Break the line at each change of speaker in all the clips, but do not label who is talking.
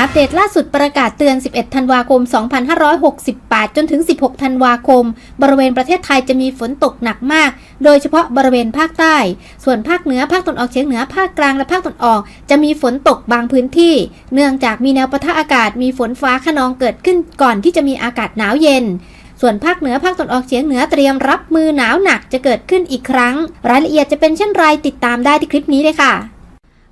อัปเดตล่าสุดประกาศเตือน 11 ธันวาคม 2568 จนถึง 16 ธันวาคม บริเวณประเทศไทยจะมีฝนตกหนักมาก โดยเฉพาะบริเวณภาคใต้ ส่วนภาคเหนือ ภาคตะวันออกเฉียงเหนือ ภาคกลาง และภาคตะวันออก จะมีฝนตกบางพื้นที่ เนื่องจากมีแนวปะทะอากาศ มีฝนฟ้าขนองเกิดขึ้นก่อนที่จะมีอากาศหนาวเย็นส่วนภาคเหนือภาคตะวันออกเฉียงเหนือเตรียมรับมือหนาวหนักจะเกิดขึ้นอีกครั้ง รายละเอียดจะเป็นเช่นไรติดตามได้ที่คลิปนี้เลยค่ะ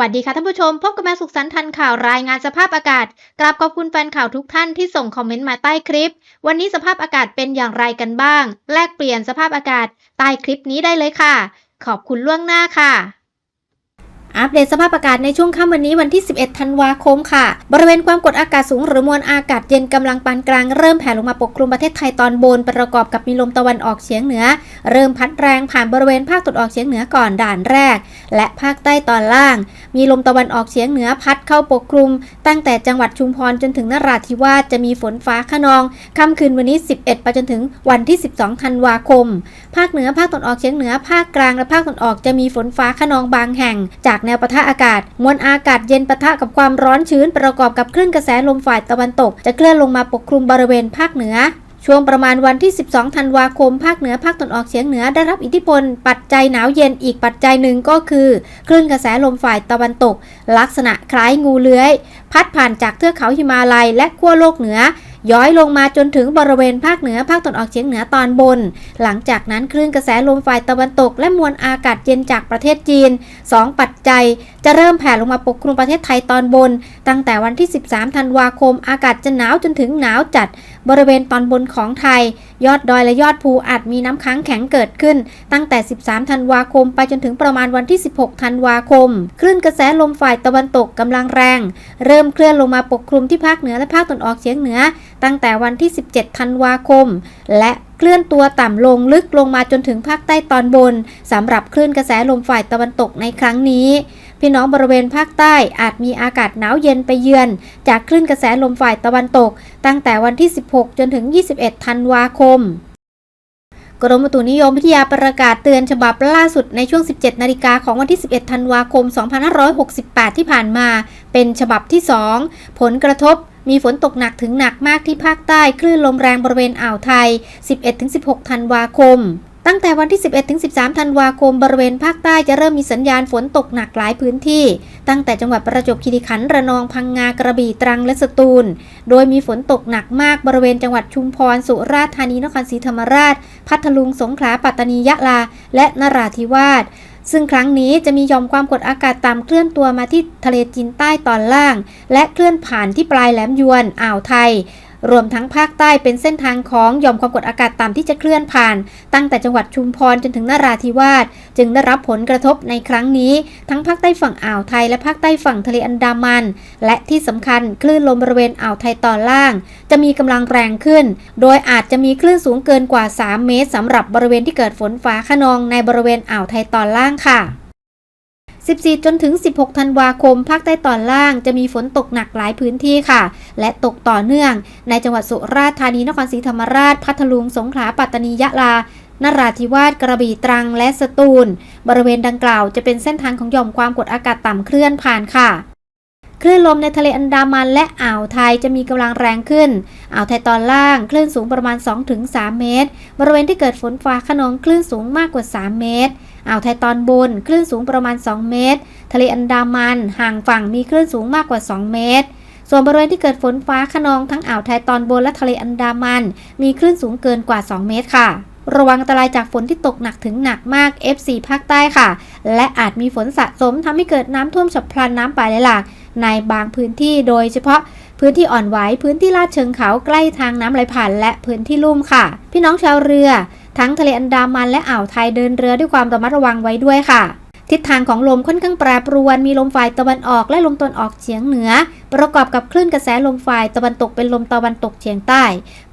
วัสดีค่ะท่านผู้ชม พบกับแม่สุขสันต์ทันข่าวรายงานสภาพอากาศ กราบขอบคุณแฟนข่าวทุกท่านที่ส่งคอมเมนต์มาใต้คลิป วันนี้สภาพอากาศเป็นอย่างไรกันบ้าง แลกเปลี่ยนสภาพอากาศใต้คลิปนี้ได้เลยค่ะ ขอบคุณล่วงหน้าค่ะ อัปเดตสภาพอากาศในช่วงค่ำวันนี้วันที่ 11 ธันวาคมค่ะ บริเวณความกดอากาศสูงหรือมวลอากาศเย็นกำลังปานกลางเริ่มแผ่ลงมาปกคลุมประเทศไทยตอนบนประกอบกับมีลมตะวันออกเฉียงเหนือ เริ่มพัดแรงผ่านบริเวณภาคตะวันออกเฉียงเหนือก่อนด่านแรก และภาคใต้ตอนล่าง มีลมตะวันออกเฉียงเหนือพัดเข้าปกคลุม ตั้งแต่จังหวัดชุมพรจนถึงนราธิวาสจะมีฝนฟ้าขนองค่ำคืนวันนี้ 11 ไปจนถึงวันที่ 12 ธันวาคม ภาคเหนือภาคตะวันออกเฉียงเหนือภาคกลางและภาคตะวันออกจะมีฝนฟ้าขนองบางแห่งจากแนวปะทะอากาศ มวลอากาศเย็นปะทะกับความร้อนชื้นประกอบกับคลื่นกระแสลมฝ่ายตะวันตก จะเคลื่อนลงมาปกคลุมบริเวณภาคเหนือช่วงประมาณวันที่ 12 ธันวาคม ภาคเหนือ ภาคตะวันออกเฉียงเหนือได้รับอิทธิพล ปัจจัยหนาวเย็นอีกปัจจัยหนึ่งก็คือคลื่นกระแสลมฝ่ายตะวันตก ลักษณะคล้ายงูเลื้อย พัดผ่านจากเทือกเขาหิมาลัยและขั้วโลกเหนือ ย้อยลงมาจนถึงบริเวณภาคเหนือภาคตะวันออกเฉียงเหนือตอนบน หลังจากนั้นคลื่นกระแสลมฝ่ายตะวันตก และมวลอากาศเย็นจากประเทศจีน 2 ปัจจัย จะเริ่มแผ่ลงมาปกคลุมประเทศไทยตอนบน ตั้งแต่วันที่ 13 ธันวาคม อากาศจะหนาวจนถึงหนาวจัด บริเวณตอนบนของไทยยอดดอยและยอดภูอาจมีน้ำค้างแข็งเกิดขึ้น ตั้งแต่ 13 ธันวาคม ไปจนถึงประมาณวันที่ 16 ธันวาคม คลื่นกระแสลมฝ่ายตะวันตกกำลังแรง เริ่มเคลื่อนลงมาปกคลุมที่ภาคเหนือและภาคตะวันออกเฉียงเหนือ ตั้งแต่วันที่ 17 ธันวาคม และเคลื่อนตัวต่ำลงลึกลงมาจนถึงภาคใต้ตอนบนสำหรับคลื่นกระแสลมฝ่ายตะวันตกในครั้งนี้ พี่น้องบริเวณภาคใต้อาจมีอากาศหนาวเย็นไปเยือน จากคลื่นกระแสลมฝ่ายตะวันตก ตั้งแต่วันที่ 16 จนถึง 21 ธันวาคมกรมอุตุนิยมวิทยาประกาศเตือนฉบับล่าสุดในช่วง 17 นาฬิกาของวันที่ 11 ธันวาคม 2568 ที่ผ่านมา เป็นฉบับที่ 2 ผลกระทบมีฝนตกหนักถึงหนักมากที่ภาคใต้ คลื่นลมแรงบริเวณอ่าวไทย 11-16 ธันวาคม ตั้งแต่วันที่ 11-13 ธันวาคมบริเวณภาคใต้จะเริ่มมีสัญญาณฝนตกหนักหลายพื้นที่ ตั้งแต่จังหวัดประจวบคีรีขันธ์ระนองพังงากระบี่ตรังและสตูล โดยมีฝนตกหนักมากบริเวณจังหวัดชุมพร สุราษฎร์ธานีนครศรีธรรมราช พัทลุงสงขลาปัตตานียะลา และนราธิวาสซึ่งครั้งนี้จะมียอมความกดอากาศต่ำเคลื่อนตัวมาที่ทะเลจีนใต้ตอนล่าง และเคลื่อนผ่านที่ปลายแหลมยวนอ่าวไทย รวมทั้งภาคใต้เป็นเส้นทางของหย่อมความกดอากาศต่ำที่จะเคลื่อนผ่าน ตั้งแต่จังหวัดชุมพรจนถึงนราธิวาสจึงได้รับผลกระทบในครั้งนี้ ทั้งภาคใต้ฝั่งอ่าวไทยและภาคใต้ฝั่งทะเลอันดามัน และที่สำคัญคลื่นลมบริเวณอ่าวไทยตอนล่าง จะมีกำลังแรงขึ้น โดยอาจจะมีคลื่นสูงเกินกว่า 3 เมตรสำหรับบริเวณที่เกิดฝนฟ้าขนองในบริเวณอ่าวไทยตอนล่างค่ะ 14 จนถึง 16 ธันวาคม ภาคใต้ตอนล่างจะมีฝนตกหนักหลายพื้นที่ค่ะ และตกต่อเนื่อง ในจังหวัดสุราษฎร์ธานี นครศรีธรรมราช พัทลุง สงขลา ปัตตานี ยะลานราธิวาสกระบี่ตรังและสตูล บริเวณดังกล่าวจะเป็นเส้นทางของหย่อมความกดอากาศต่ำเคลื่อนผ่านค่ะ คลื่นลมในทะเลอันดามันและอ่าวไทยจะมีกำลังแรงขึ้น อ่าวไทยตอนล่าง คลื่นสูงประมาณ 2-3 เมตร บริเวณที่เกิดฝนฟ้าขนองคลื่นสูงมากกว่า 3 เมตร อ่าวไทยตอนบน คลื่นสูงประมาณ 2 เมตร ทะเลอันดามัน ห่างฝั่งมีคลื่นสูงมากกว่า 2 เมตร ส่วนบริเวณที่เกิดฝนฟ้าขนองทั้งอ่าวไทยตอนบนและทะเลอันดามัน มีคลื่นสูงเกินกว่า 2 เมตรค่ะ ระวังอันตรายจากฝนที่ตกหนักถึงหนักมาก F4 ภาคใต้ค่ะ และอาจมีฝนสะสมทำให้เกิดน้ำท่วมฉับพลันน้ำป่าไหลหลากในบางพื้นที่โดยเฉพาะพื้นที่อ่อนไหวพื้นที่ลาดเชิงเขาใกล้ทางน้ำไหลผ่านและพื้นที่ลุ่มค่ะ พี่น้องชาวเรือ ทั้งทะเลอันดามันและอ่าวไทยเดินเรือด้วยความระมัดระวังไว้ด้วยค่ะ ทิศทางของลมค่อนข้างแปรปรวน มีลมฝ่ายตะวันออกและลมตะวันออกเฉียงเหนือ ประกอบกับคลื่นกระแสลมฝ่ายตะวันตกเป็นลมตะวันตกเฉียงใต้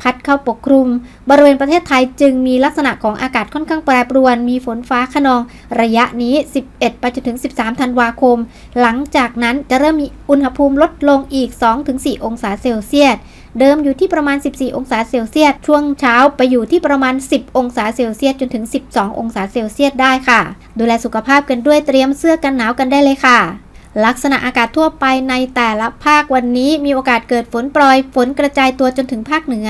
พัดเข้าปกคลุม บริเวณประเทศไทยจึงมีลักษณะของอากาศค่อนข้างแปรปรวน มีฝนฟ้าขนอง ระยะนี้ 11 ไปจนถึง 13 ธันวาคม หลังจากนั้นจะเริ่มมีอุณหภูมิลดลงอีก 2-4 องศาเซลเซียส เดิมอยู่ที่ประมาณ 14 องศาเซลเซียส ช่วงเช้าไปอยู่ที่ประมาณ 10 องศาเซลเซียสจนถึง 12 องศาเซลเซียสได้ค่ะ ดูแลสุขภาพกันด้วยเตรียมเสื้อกันหนาวกันได้เลยค่ะลักษณะอากาศทั่วไปในแต่ละภาควันนี้มีโอกาสเกิดฝนโปรยฝนกระจายตัวจนถึงภาคเหนือ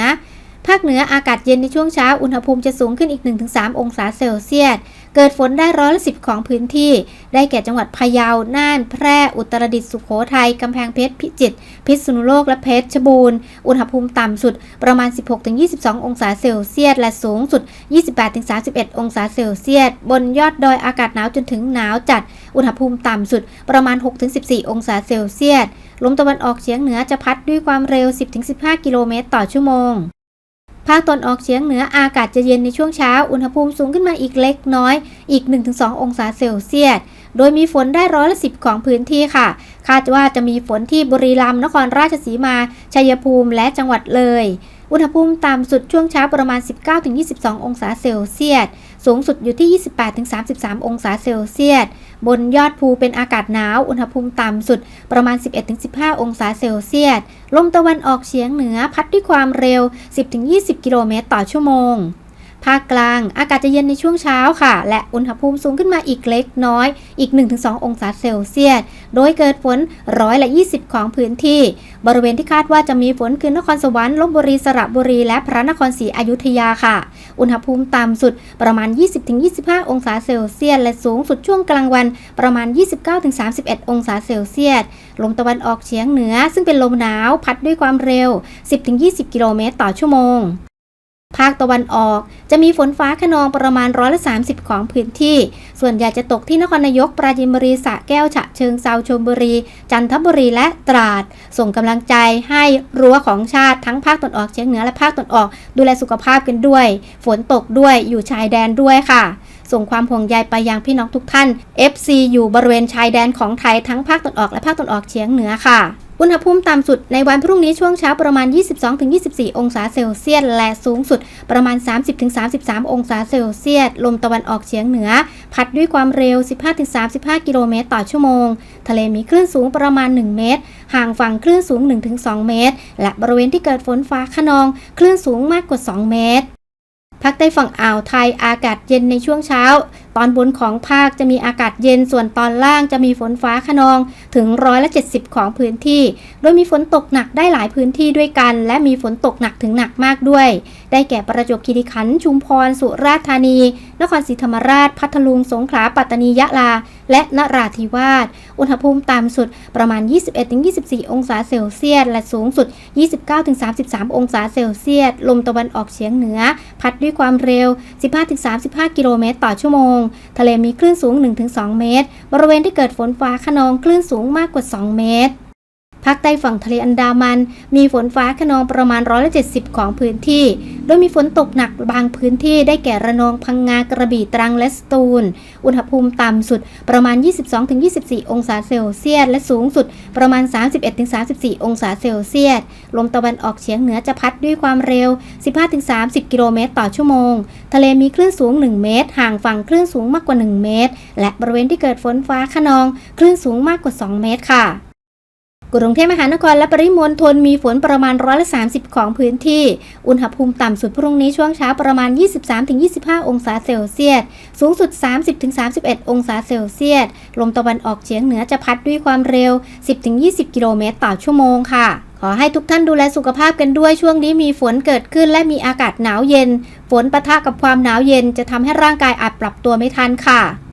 ภาคเหนืออากาศเย็นในช่วงเช้าอุณหภูมิจะสูงขึ้นอีก 1-3 องศาเซลเซียส เกิดฝนได้ร้อยละสิบของพื้นที่ ได้แก่จังหวัดพะเยา น่าน แพร่ อุตรดิตถ์ สุโขทัย กำแพงเพชร พิจิตร พิษณุโลก และเพชรบูรณ์ อุณหภูมิต่ำสุดประมาณ 16-22 องศาเซลเซียส และสูงสุด 28-31 องศาเซลเซียส บนยอดดอยอากาศหนาวจนถึงหนาวจัด อุณหภูมิต่ำสุดประมาณ 6-14 องศาเซลเซียส ลมตะวันออกเฉียงเหนือจะพัดด้วยความเร็ว 10-15 กิโลเมตรต่อชั่วโมง ภาคตอนออกเฉียงเหนืออากาศจะเย็นในช่วงเช้า อุณหภูมิสูงขึ้นมาอีกเล็กน้อย อีก 1-2 องศาเซลเซียส โดยมีฝนได้ร้อยละสิบของพื้นที่ค่ะ คาดว่าจะมีฝนที่บุรีรัมย์ นครราชสีมา ชัยภูมิ และจังหวัดเลย อุณหภูมิต่ำสุดช่วงเช้าประมาณ 19-22 องศาเซลเซียส สูงสุดอยู่ที่ 28-33 องศาเซลเซียส บนยอดภูเป็นอากาศหนาว อุณหภูมิต่ำสุดประมาณ 11-15 องศาเซลเซียส ลมตะวันออกเฉียงเหนือพัดด้วยความเร็ว 10-20 กิโลเมตรต่อชั่วโมง ภาคกลางอากาศจะเย็นในช่วงเช้าค่ะ และอุณหภูมิสูงขึ้นมาอีกเล็กน้อย อีก 1-2 องศาเซลเซียส โดยเกิดฝนร้อยละ 20 ของพื้นที่ บริเวณที่คาดว่าจะมีฝนคือนครสวรรค์ลบบุรีสระบุรี และพระนครศรีอยุธยาค่ะ อุณหภูมิต่ำสุดประมาณ 20-25 องศาเซลเซียส และสูงสุดช่วงกลางวันประมาณ 29-31 องศาเซลเซียส ลมตะวันออกเฉียงเหนือ ซึ่งเป็นลมหนาวพัดด้วยความเร็ว 10-20 กิโลเมตรต่อชั่วโมง ภาคตะวันออกจะมีฝนฟ้าขนองประมาณร้อยละ30 ของพื้นที่ ส่วนใหญ่จะตกที่นครนายก ปราจีนบุรีสระแก้ว ฉะเชิงเซาชลบุรี จันทบุรีและตราด ส่งกำลังใจให้รั้วของชาติทั้งภาคตะวันออกเฉียงเหนือและภาคตะวันออก ดูแลสุขภาพกันด้วย ฝนตกด้วยอยู่ชายแดนด้วยค่ะ ส่งความห่วงใยไปยังพี่น้องทุกท่าน FC อยู่บริเวณชายแดนของไทยทั้งภาคตะวันออกและภาคตะวันออกเฉียงเหนือค่ะ อุณหภูมิต่ำสุดในวันพรุ่งนี้ช่วงเช้าประมาณ 22-24 องศาเซลเซียส และสูงสุดประมาณ 30-33 องศาเซลเซียส ลมตะวันออกเฉียงเหนือ พัดด้วยความเร็ว 15-35 กิโลเมตรต่อชั่วโมง ทะเลมีคลื่นสูงประมาณ 1 เมตร ห่างฝั่งคลื่นสูง 1-2 เมตร และบริเวณที่เกิดฝนฟ้าขนอง คลื่นสูงมากกว่า 2 เมตรภาคใต้ฝั่งอ่าวไทยอากาศเย็นในช่วงเช้าตอนบนของภาคจะมีอากาศเย็นส่วนตอนล่างจะมีฝนฟ้าขนองถึงร้อยละ 70 ของพื้นที่ โดยมีฝนตกหนักได้หลายพื้นที่ด้วยกัน และมีฝนตกหนักถึงหนักมากด้วย ได้แก่ประจวบคีรีขันธ์ชุมพร สุราษฎร์ธานี นครศรีธรรมราช พัทลุง สงขลา ปัตตานี ยะลา และนราธิวาส อุณหภูมิต่ำสุดประมาณ 21-24 องศาเซลเซียส และสูงสุด 29-33 องศาเซลเซียส ลมตะวันออกเฉียงเหนือ พัดด้วยความเร็ว 15-35 กิโลเมตรต่อชั่วโมงทะเลมีคลื่นสูง 1-2 เมตร บริเวณที่เกิดฝนฟ้าขนองคลื่นสูงมากกว่า 2 เมตร ภาคใต้ฝั่งทะเลอันดามัน มีฝนฟ้าขนองประมาณร้อยละ70 ของพื้นที่ โดยมีฝนตกหนักบางพื้นที่ได้แก่ระนองพังงากระบี่ตรังและสตูล อุณหภูมิต่ำสุดประมาณ 22-24 องศาเซลเซียส และสูงสุดประมาณ 31-34 องศาเซลเซียส ลมตะวันออกเฉียงเหนือจะพัดด้วยความเร็ว 15-30 กิโลเมตรต่อชั่วโมง ทะเลมีคลื่นสูง 1 เมตร ห่างฝั่งคลื่นสูงมากกว่า 1 เมตร และบริเวณที่เกิดฝนฟ้าขนอง คลื่นสูงมากกว่า 2 เมตรค่ะ กรุงเทพมหานครและปริมณฑลมีฝนประมาณร้อยละ30 ของพื้นที่ อุณหภูมิต่ำสุดพรุ่งนี้ช่วงเช้าประมาณ 23-25 องศาเซลเซียส สูงสุด 30-31 องศาเซลเซียส ลมตะวันออกเฉียงเหนือจะพัดด้วยความเร็ว 10-20 กิโลเมตรต่อชั่วโมงค่ะ ขอให้ทุกท่านดูแลสุขภาพกันด้วยช่วงนี้มีฝนเกิดขึ้นและมีอากาศหนาวเย็น ฝนปะทะกับความหนาวเย็นจะทำให้ร่างกายอาจปรับตัวไม่ทันค่ะ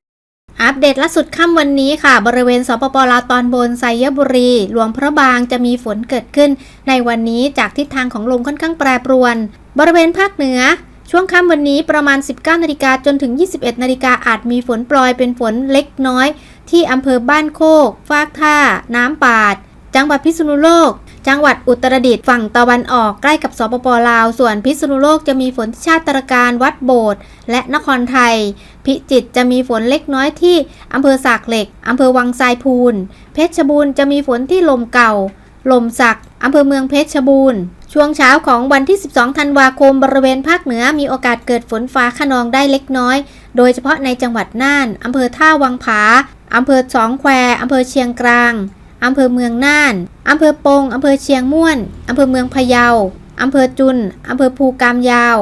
อัปเดตล่าสุดค่ำวันนี้ค่ะ บริเวณสปปลาวตอนบนไซยบุรีหลวงพระบางจะมีฝนเกิดขึ้น ในวันนี้จากทิศทางของลมค่อนข้างแปรปรวน บริเวณภาคเหนือ ช่วงค่ำวันนี้ประมาณ 19นาฬิกาจนถึง 21นาฬิกาอาจมีฝนโปรยเป็นฝนเล็กน้อย ที่อำเภอบ้านโคก ฟากท่า น้ำปาด จังหวัดพิษณุโลก จังหวัดอุตรดิตถ์ฝั่งตะวันออกใกล้กับสปปลาว ส่วนพิษณุโลกจะมีฝนที่ชาติตรการวัดโบสถ์และนครไทย พิจิตรจะมีฝนเล็กน้อยที่อำเภอสากเหล็กอำเภอวังทรายพูน เพชรบูรณ์จะมีฝนที่ลมเก่า ลมสักอำเภอเมืองเพชรบูรณ์ช่วงเช้าของวันที่ 12 ธันวาคม บริเวณภาคเหนือมีโอกาสเกิดฝนฟ้าขนองได้เล็กน้อย โดยเฉพาะในจังหวัดน่าน อำเภอท่าวังผา อำเภอสองแคว อำเภอเชียงกลาง อำเภอเมืองน่าน อำเภอปง อำเภอเชียงม่วน อำเภอเมืองพะเยา อำเภอจุน อำเภอภูกามยาว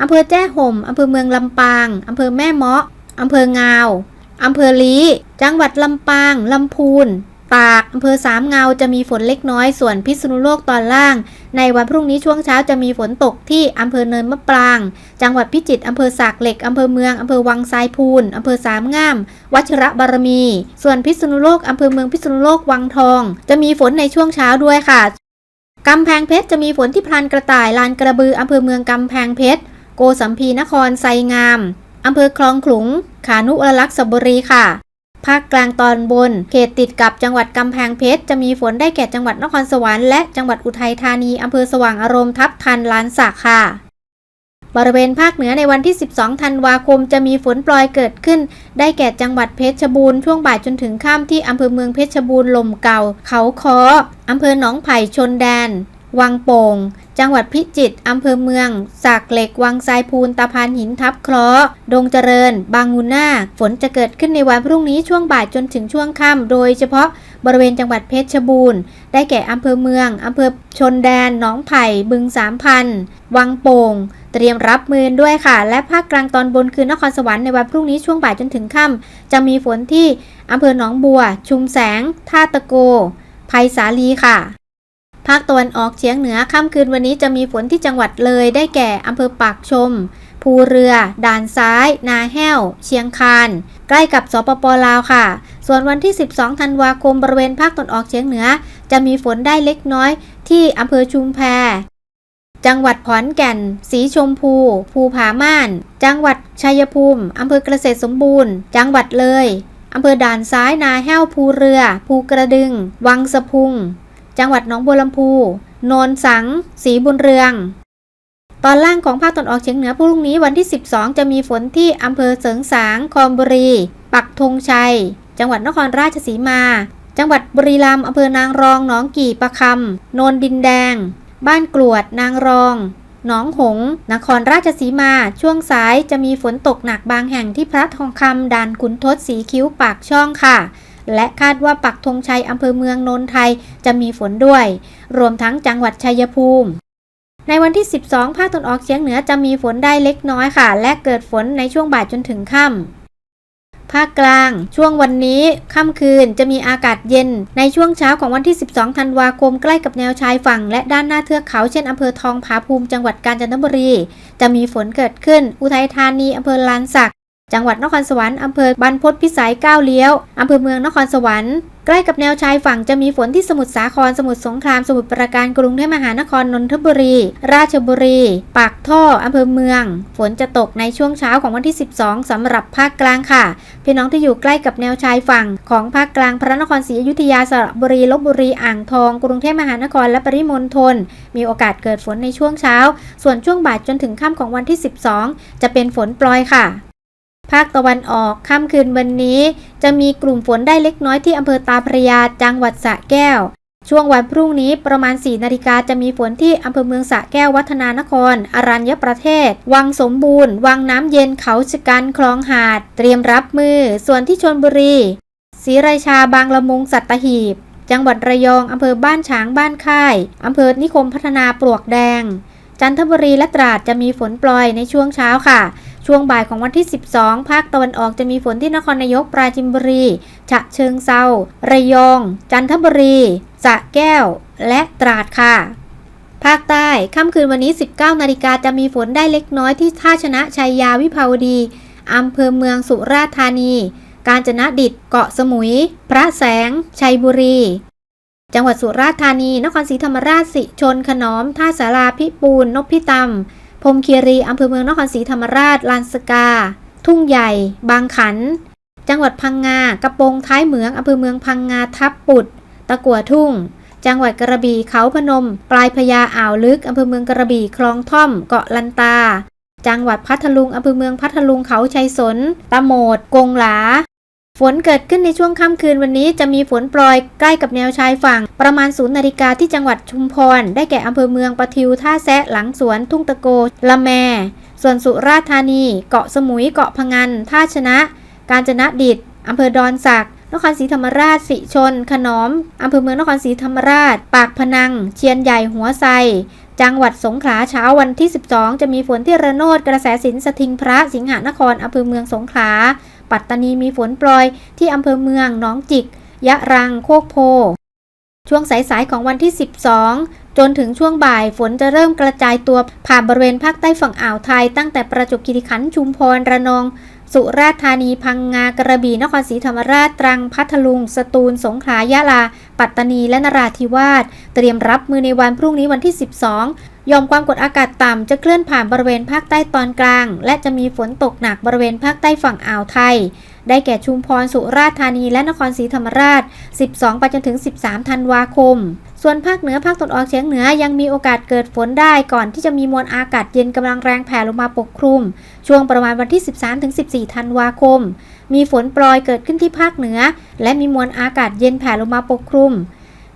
อำเภอแจ้ห่ม อำเภอเมืองลำปาง อำเภอแม่เมาะ อำเภองาว อำเภอลีจังหวัดลำปาง ลำพูน ตาก อำเภอสามเงาจะมีฝนเล็กน้อย ส่วนพิษณุโลกตอนล่าง ในวันพรุ่งนี้ช่วงเช้าจะมีฝนตกที่อำเภอเนินมะปราง จังหวัดพิจิตรอำเภอสากเหล็กอำเภอเมืองอำเภอวังทรายพูนอำเภอสามงาม วัชระบารมี ส่วนพิษณุโลกอำเภอเมืองพิษณุโลกวังทอง จะมีฝนในช่วงเช้าด้วยค่ะกำแพงเพชรจะมีฝนที่พลานกระต่ายลานกระบืออำเภอเมืองกำแพงเพชรโกสัมพีนครไซงามอำเภอคลองขลุง ขานุวรลักษ์สระบุรีค่ะ ภาคกลางตอนบน เขตติดกับจังหวัดกำแพงเพชร จะมีฝนได้แก่จังหวัดนครสวรรค์และจังหวัดอุทัยธานีอำเภอสว่างอารมณ์ทับทันลานสักค่ะ บริเวณภาคเหนือในวันที่ 12 ธันวาคมจะมีฝนปลอยเกิดขึ้น ได้แก่จังหวัดเพชรบูรณ์ช่วงบ่ายจนถึงค่ำที่อำเภอเมืองเพชรบูรณ์ลมเก่า เขาคออำเภอหนองไผ่ชนแดน วังโป่ง จังหวัดพิจิตรอำเภอเมือง สากเหล็ก วังทรายพูน ตะพานหินทับเคราะห์ ดงเจริญ บางงูนาฝนจะเกิดขึ้นในวันพรุ่งนี้ช่วงบ่ายจนถึงช่วงค่ำ โดยเฉพาะบริเวณจังหวัดเพชรบูรณ์ ได้แก่อำเภอเมือง อำเภอชนแดน หนองไผ่ บึงสามพัน วังโป่ง เตรียมรับมือด้วยค่ะ และภาคกลางตอนบนคือนครสวรรค์ในวันพรุ่งนี้ช่วงบ่ายจนถึงค่ำ จะมีฝนที่อำเภอหนองบัว ชุมแสง ท่าตะโกไผ่สาลีค่ะ ภาคตะวันออกเฉียงเหนือค่ำคืนวันนี้จะมีฝนที่จังหวัดเลยได้แก่อำเภอปากชม ภูเรือ ด่านซ้าย นาแห้ว เชียงคาน ใกล้กับสปปลาวค่ะ ส่วนวันที่ 12 ธันวาคมบริเวณภาคตะวันออกเฉียงเหนือ จะมีฝนได้เล็กน้อย ที่อำเภอชุมแพจังหวัดขอนแก่น สีชมพู ภูผาม่าน จังหวัดชัยภูมิ อำเภอเกษตรสมบูรณ์ จังหวัดเลย อำเภอด่านซ้าย นาแห้ว ภูเรือ ภูกระดึง วังสะพุง จังหวัดหนองบัวลำพู โนนสัง สีบุญเรือง ตอนล่างของภาคตะวันออกเฉียงเหนือพรุ่งนี้วันที่ 12 จะมีฝนที่อำเภอเสริงสาง คอมบุรี ปักธงชัย จังหวัดนครราชสีมา จังหวัดบุรีรัมย์อำเภอนางรอง หนองกี่ประคำโนนดินแดง บ้านกรวด นางรอง หนองหงส์นครราชสีมา ช่วงสายจะมีฝนตกหนักบางแห่งที่พระทองคำด่านขุนทดสีคิ้วปากช่องค่ะ และคาดว่าปักธงชัยอำเภอเมืองนนไทยจะมีฝนด้วย รวมทั้งจังหวัดชัยภูมิ ในวันที่ 12 ภาคตะวันออกเฉียงเหนือจะมีฝนได้เล็กน้อยค่ะ และเกิดฝนในช่วงบ่ายจนถึงค่ำภาคกลาง ช่วงวันนี้ค่ำคืนจะมีอากาศเย็น ในช่วงเช้าของวันที่ 12 ธันวาคมใกล้กับแนวชายฝั่ง และด้านหน้าเทือกเขาเช่นอำเภอทองผาภูมิจังหวัดกาญจนบุรี จะมีฝนเกิดขึ้น อุทัยธานีอำเภอลานสัก จังหวัดนครสวรรค์อำเภอบรรพตพิสัยก้าวเลี้ยวอำเภอเมืองนครสวรรค์ใกล้กับแนวชายฝั่งจะมีฝนที่สมุทรสาคร สมุทรสงคราม สมุทรปราการกรุงเทพมหานคร นนทบุรี ราชบุรี ปากท่ออำเภอเมือง ฝนจะตกในช่วงเช้าของวันที่ 12สำหรับภาคกลางค่ะ พี่น้องที่อยู่ใกล้กับแนวชายฝั่งของภาคกลางพระนครศรีอยุธยา สระบุรี ลบบุรี อ่างทอง กรุงเทพมหานคร และปริมณฑล มีโอกาสเกิดฝนในช่วงเช้า ส่วนช่วงบ่ายจนถึงค่ำของวันที่ 12 จะเป็นฝนปลอยค่ะ ภาคตะวันออกค่ำคืนวันนี้ จะมีกลุ่มฝนได้เล็กน้อยที่อำเภอตาพระยาจังหวัดสระแก้ว ช่วงวันพรุ่งนี้ประมาณ 4 นาฬิกาจะมีฝนที่อำเภอเมืองสระแก้ววัฒนานคร อรัญญประเทศ วังสมบูรณ์ วังน้ำเย็นเขาชะกันคลองหาด เตรียมรับมือ ส่วนที่ชนบุรีศรีราชาบางละมุงสัตหีบ จังหวัดระยองอำเภอบ้านฉางบ้านค่ายอำเภอนิคมพัฒนาปลวกแดง จันทบุรีและตราดจะมีฝนปล่อยในช่วงเช้าค่ะ ช่วงบ่ายของวันที่ 12 ภาคตะวันออกจะมีฝนที่นครนายกปราจินบุรี ฉะเชิงเซาระยอง จันทบุรีสระแก้ว และตราดค่ะภาคใต้ ค่ำคืนวันนี้ 19 นาฬิกาจะมีฝนได้เล็กน้อยที่ท่าชนะชัยยาวิภาวดี อำเภอเมืองสุราษฎร์ธานี กาญจนดิตเกาะสมุย พระแสง ชัยบุรี จังหวัดสุราษฎร์ธานี นครศรีธรรมราชสิชนขนอม ท่าสาราพิปูนนพิตำ พรมคีรีอำเภอเมืองนครศรีธรรมราช ลานสกา ทุ่งใหญ่ บางขัน จังหวัดพังงา กระโปรงท้ายเหมืองอำเภอเมืองพังงาทับปุด ตะกัวทุ่ง จังหวัดกระบี่เขาพนม ปลายพญาอ่าวลึกอำเภอเมืองกระบี่คลองท่อม เกาะลันตา จังหวัดพัทลุงอำเภอเมืองพัทลุงเขาชัยสนตะโหมด กงหลา ฝนเกิดขึ้นในช่วงค่ำคืนวันนี้จะมีฝนโปรยใกล้กับแนวชายฝั่ง ประมาณศูนย์นาฬิกาที่จังหวัดชุมพร ได้แก่อำเภอเมืองปะทิวท่าแซะหลังสวนทุ่งตะโก ละแม ส่วนสุราษฎร์ธานี เกาะสมุยเกาะพะงัน ท่าชนะ กาญจนดิตอำเภอดอนสักนครศรีธรรมราช สิชน ขนอมอำเภอเมืองนครศรีธรรมราช ปากพนัง เชียนใหญ่หัวไซจังหวัดสงขลาเช้าวันที่ 12 จะมีฝนที่ระโนดกระแสสินสถิงพระสิงหนครอำเภอเมืองสงขลา ปัตตานีมีฝนโปรยที่อำเภอเมืองหนองจิก ยะรัง โคกโพ ช่วงสายๆของวันที่ 12 จนถึงช่วงบ่ายฝนจะเริ่มกระจายตัวผ่านบริเวณภาคใต้ฝั่งอ่าวไทย ตั้งแต่ประจวบคีรีขันธ์ชุมพรระนอง สุราษฎร์ธานีพังงากระบี่นครศรีธรรมราชตรังพัทลุง สตูล สงขลายะลา ปัตตานีและนราธิวาสเตรียมรับมือในวันพรุ่งนี้วันที่ 12 ยอมความกดอากาศต่ำจะเคลื่อนผ่านบริเวณภาคใต้ตอนกลาง และจะมีฝนตกหนักบริเวณภาคใต้ฝั่งอ่าวไทย ได้แก่ชุมพรสุราษฎร์ธานีและนครศรีธรรมราช 12 ไปจนถึง 13 ธันวาคม ส่วนภาคเหนือภาคตะวันออกเฉียงเหนือยังมีโอกาสเกิดฝนได้ก่อนที่จะมีมวลอากาศเย็นกำลังแรงแผ่ลงมาปกคลุม ช่วงประมาณวันที่ 13-14 ธันวาคม มีฝนโปรยเกิดขึ้นที่ภาคเหนือ และมีมวลอากาศเย็นแผ่ลงมาปกคลุม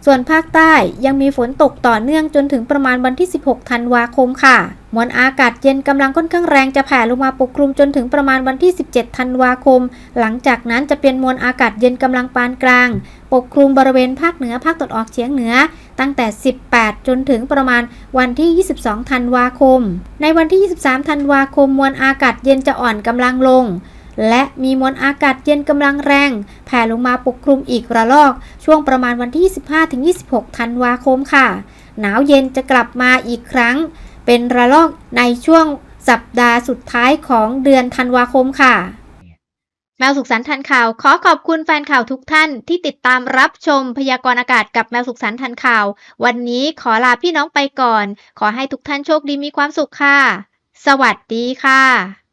ส่วนภาคใต้ยังมีฝนตกต่อเนื่องจนถึงประมาณวันที่ 16 ธันวาคมค่ะ มวลอากาศเย็นกำลังค่อนข้างแรงจะแผ่ลงมาปกคลุมจนถึงประมาณวันที่ 17 ธันวาคม หลังจากนั้นจะเป็นมวลอากาศเย็นกำลังปานกลาง ปกคลุมบริเวณภาคเหนือภาคตะวันออกเฉียงเหนือ ตั้งแต่ 18 จนถึงประมาณวันที่ 22 ธันวาคม ในวันที่ 23 ธันวาคม มวลอากาศเย็นจะอ่อนกำลังลง และมีมวลอากาศเย็นกำลังแรง แผ่ลงมาปกคลุมอีกระลอก ช่วงประมาณวันที่ 25-26 ธันวาคมค่ะ หนาวเย็นจะกลับมาอีกครั้ง เป็นระลอกในช่วงสัปดาห์สุดท้ายของเดือนธันวาคมค่ะ แมวสุขสันต์ทันข่าว ขอขอบคุณแฟนข่าวทุกท่านที่ติดตามรับชมพยากรณ์อากาศกับแมวสุขสันต์ทันข่าว วันนี้ขอลาพี่น้องไปก่อน ขอให้ทุกท่านโชคดีมีความสุขค่ะ สวัสดีค่ะ